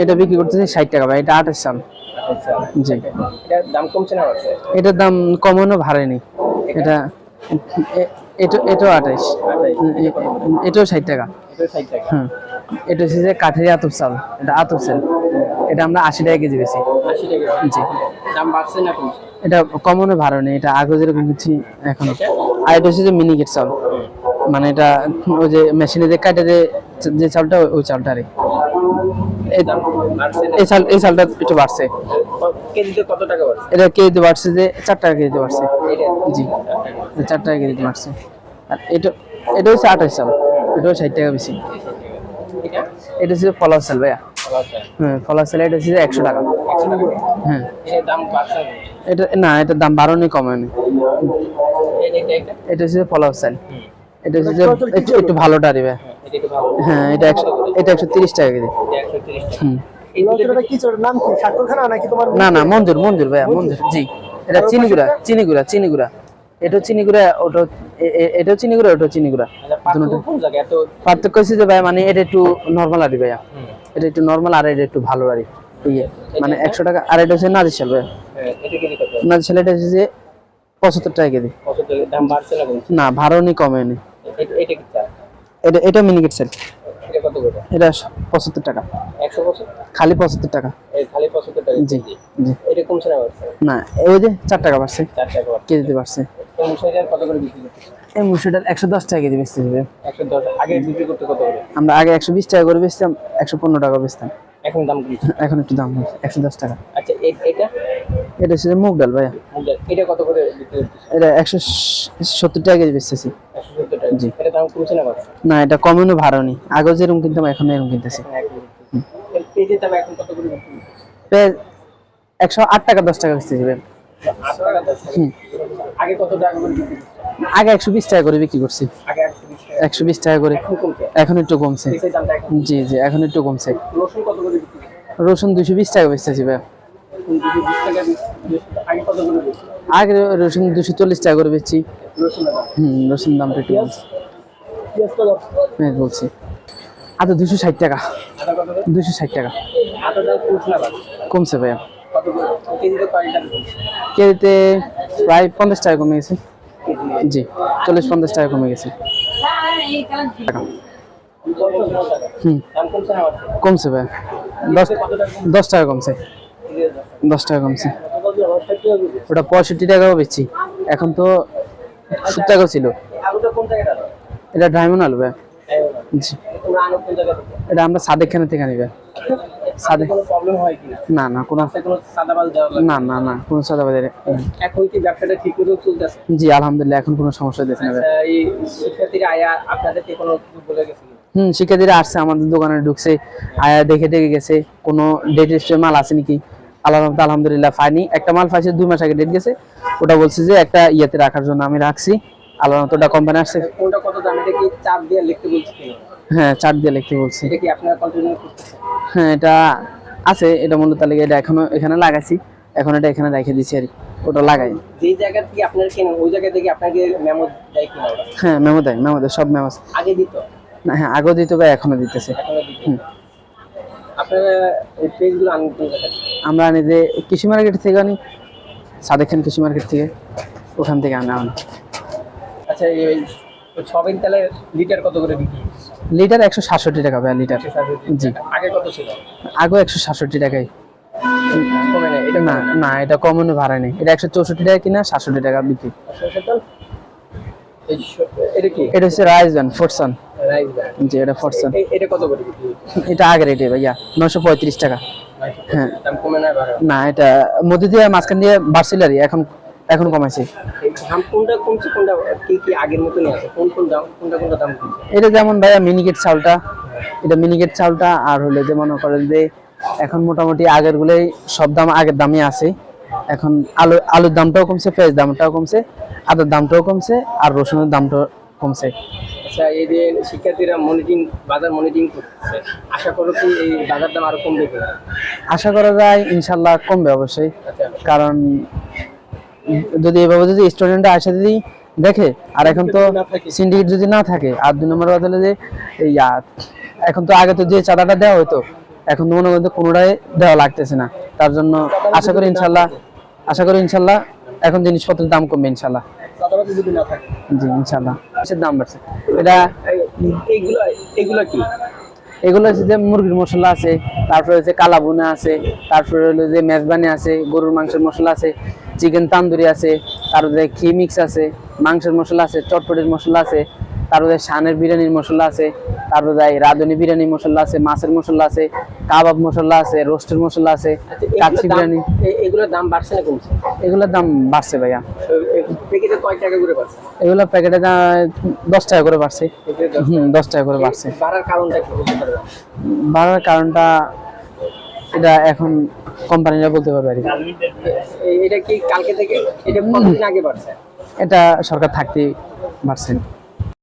এটা বিক্রি করতেছি ষাট টাকা ভাই এটা আঠাশ চাল। আচ্ছা। জি। এটার দাম কমছে না এটার দাম কমানো ভাড়ায়নি এটা এটা এটাও আঠাশ। এটাও ষাট টাকা। হুম। এটা হচ্ছে যে কাঠের আতপ চাল এটা আতপ চাল। এটা আমরা আশি টাকা কেজি বেশি টাকা জি। দাম বাড়ছে না কমছে? এটা কমনে ভাড়া নেই এটা আগে যেরকম কিনছি এখনও। আর এটা হচ্ছে যে মিনিকেট চাল। মানে এটা ওই যে মেশিনে যে কাটে যে চালটা ওই- ওই চালটা রে এই- দাম। এই একটু বাড়ছে। কেজিতে কত টাকা বাড়ছে? এটা কেজিতে বাড়ছে যে চার টাকা কেজিতে বাড়ছে। জি। চার টাকা কেজিতে বাড়ছে। আর এটা এটা হচ্ছে আঠাশ চাল এটাও ষাট টাকা বেশি। এটা? হচ্ছে পলাশ চাল ভাইয়া। হ্যাঁ এটা হচ্ছে একশো টাকা। হ্যাঁ। না এটা না এটার দাম এটা হচ্ছে এটা হচ্ছে যে একটু ভালোটা দিবে হ্যাঁ এটা একশো এটা একশো তিরিশ টাকা কেজি। এটা একশো তিরিশ টাকা। হুম। এই দুটো কি নাম কি? স্বাক্ষরখানা নাকি তোমার না না মঞ্জুর মঞ্জুর ভাইয়া মঞ্জুর জি। এটা চিনিগুড়া চিনিগুড়া চিনিগুড়া। এটা চিনিগুড়া ওটা এ- এ- এটাও চিনিগুড়া ওটাও চিনিগুড়া। আচ্ছা, পার্থক্য হচ্ছে যে ভাই মানে এটা একটু নর্মাল আরি ভাইয়া। এটা একটু নর্মাল আর এটা একটু ভালো আরি ইয়ে মানে একশো টাকা আর এটা হচ্ছে নাজির চাল ভাইয়া। হ্যাঁ, এটা নাজির চাল এটা হচ্ছে যে পঁচাত্তর টাকা কেজি। না কমছে না কমেনি এটা এটা কি এটা এটা মিনিকেট সেল এটা কত করে? এটা পঁচাত্তর টাকা। খালি পঁচাত্তর টাকা। এই খালি পঁচাত্তর টাকা জি জি। এটা কমছে না না ওই যে চার টাকা বাড়ছে। চার টাকা কেজিতে বাড়ছে। তো কত করে বিক্রি এই মুসুরিটার একশো দশ টাকা কেজি বেচতে হবে। আগে বিক্রি করতে কত করে? আমরা আগে একশো বিশ টাকা করে বেচতাম একশো পনেরো টাকা বেচতাম। এখন দাম এখন একটু দাম একশো দশ টাকা। আচ্ছা এটা? এটা হচ্ছে মুগ ডাল ভাইয়া। মুগ ডাল, এটা কত করে বিক্রি করতেছে এটা একশো সত্তর টাকা কেজি বেচতেছি। জি। এটা দাম কমছে না বাড়ছে না এটা কমেনও ভাড়া নেই আগেও যেরকম কিনতাম এখন এরকম কিনতেছি। এর পেঁয়াজের দাম এখন কত করে টাকা দশ টাকা বেচতেছি ভাই। আট টাকা দশ টাকা। আগে কত টাকা করে আগে একশো বিশ টাকা করে বিক্রি করছি। আগে একশো বিশ টাকা। করে। এখন একটু কমছে। জি জি এখন একটু কমছে। রসুন কত করে রসুন দুশো বিশ টাকা বেচতেছি ভাই। রসুন দুশো বিশ টাকা আগে কত করে বিক্রি আগে রসুন দুশো চল্লিশ টাকা করে বেচছি। হুম রসুন দামটা একটু হ্যাঁ বলছি। আচ্ছা দুশো ষাট টাকা। দুশো ষাট টাকা। কমছে ভাইয়া। কেজিতে প্রায় পঞ্চাশ টাকা কমে গেছে। জি চল্লিশ পঞ্চাশ টাকা কমে গেছে। টাকা হুম কমছে না বাড়ছে কমছে ভাই দশ দশ টাকা কমছে। দশ টাকা কমছে। ওটা পঁয়ষট্টি টাকাও বেচছি। এখন তো সত্তর টাকাও ছিল। আনো? এটা ডায়মন্ড আলু ভাই। জি। আনো? এটা আমরা সাদেক খানে থেকে কিনা না না কোনো না না না কোনো সাদা এখন কি ব্যবসাটা ঠিক মতো চলতেছে? জি আলহামদুলিল্লাহ এখন কোনো সমস্যা না আচ্ছা, এই শিক্ষার্থীরা আয়া আপনাদেরকে কোনো কিছু বলে গেছে হুম শিক্ষার্থীরা আসছে আমাদের দোকানে ঢুকছে আয়া দেখে দেখে গেছে কোনো ডেট মাল আছে নাকি? আল্লাহ রহমতে আলহামদুলিল্লাহ ফাইনি। একটা মাল পাইছে দুই মাস আগে ডেট গেছে। ওটা বলছে যে একটা ইয়েতে রাখার জন্য আমি রাখছি। আল্লাহ রহমতে ওটা কোম্পানি আসছে। কোনটা কত দাম? এটা কি চাপ দিয়ে লিখতে বলছে হ্যাঁ চার দিয়ে লিখতে বলছি। এটা কি আপনারা কন্টিনিউ করতেছেন? হ্যাঁ এটা আছে। এটা মূলত তালিকা এটা এখনও এখানে লাগাইছি। এখন এটা এখানে রেখে দিছি আর কি। ওটা লাগাই। যেই জায়গা থেকে আপনারা ওই জায়গা থেকে আপনাকে মেমো দেয় কিনা হ্যাঁ মেমো দেয় মেমো দেয় সব মেমো আগে দিত? না হ্যাঁ আগেও দিতে ভাই এখনও দিতেছে। এখনও দিত। আপনারা এই পেজগুলো থেকে? আমরা আনি যে কৃষি মার্কেট থেকে আনি সাদেক খান কৃষি মার্কেট থেকে ওখান থেকে আনা আনি। আচ্ছা এই সবেন তেলের লিটার কত করে বিক্রি লিটার একশো সাতষট্টি টাকা ভাই লিটার। জি। আগে কত ছিল? আগেও একশো সাতষট্টি টাকাই। না এটা না না এটা কমনে ভাড়া নেই। এটা একশো চৌষট্টি টাকা কিনা সাতষট্টি টাকা বিক্রি। এটা হচ্ছে রাইস ব্যান ফোরসান জি এটা ফোরসান এটা কত করে এটা আগের রেটে ভাইয়া নশো পঁয়ত্রিশ টাকা। হ্যাঁ। না এটা মধ্যে দিয়ে মাঝখান দিয়ে বাড়ছিল আর এখন এখন কমাইছে। দাম কোনটা কমছে কোনটা কি কি আগের মতনই আছে? কোন কোন দাম কোনটা কোনটা দাম কমছে? এটা যেমন ভাইয়া মিনিকেট চাউলটা এটা মিনিকেট চাউলটা আর হলে যে মনে করেন যে এখন মোটামুটি আগের গুলোই সব দাম আগের দামই আছে। এখন আলু আলুর দামটাও কমছে পেঁয়াজ দামটাও কমছে আদার দামটাও কমছে আর রসুনের দামটাও কমছে। আচ্ছা এই যে শিক্ষার্থীরা মনিটরিং বাজার মনিটরিং করতেছে আশা করো কি এই বাজার দাম আরও কমবে আশা করা যায় ইনশাল্লাহ কমবে অবশ্যই। আচ্ছা। কারণ যদি এভাবে যদি স্টুডেন্টরা আসে যদি দেখে আর এখন তো সিন্ডিকেট যদি না থাকে আর দুই নম্বর কথা হলো যে এই এখন তো আগে তো যে চাঁদাটা দেওয়া হতো এখন তো মনে করতে কোনোটাই দেওয়া লাগতেছে না। তার জন্য আশা করি ইনশাল্লাহ আশা করি ইনশাল্লাহ এখন জিনিসপত্রের দাম কমবে ইনশাল্লাহ। জি ইনশাল্লাহ। কিসের দাম বাড়ছে। এটা এইগুলো এগুলো কি? এগুলো হচ্ছে যে মুরগির মশলা আছে, তারপরে হচ্ছে কালা বুনা আছে, তারপরে হলো যে মেজবানি আছে, গরুর মাংসের মশলা আছে, চিকেন তান্দুরি আছে, তারপরে ঘি মিক্স আছে, মাংসের মশলা আছে, চটপটির মশলা আছে, তারপরে শানের বিরিয়ানির মশলা আছে তারপরে যাই রাঁধুনি বিরিয়ানি মশলা আছে মাছের মশলা আছে কাবাব মশলা আছে রোস্টের মশলা আছে আচ্ছা, কাচ্চি বিরিয়ানি। এগুলোর দাম বাড়ছে না কমছে? এগুলোর দাম বাড়ছে ভাইয়া। প্যাকেটে কয় টাকা করে বাড়ছে? এগুলো প্যাকেটে দশ টাকা করে বাড়ছে। হুম দশ টাকা করে বাড়ছে। বাড়ার কারণটা কি বাড়ার কারণটা এটা এখন কোম্পানিরা বলতে পারবে আর কি। এটা কি কালকে থেকে? এটা কতদিন আগে বাড়ছে? এটা সরকার থাকতেই বাড়ছে।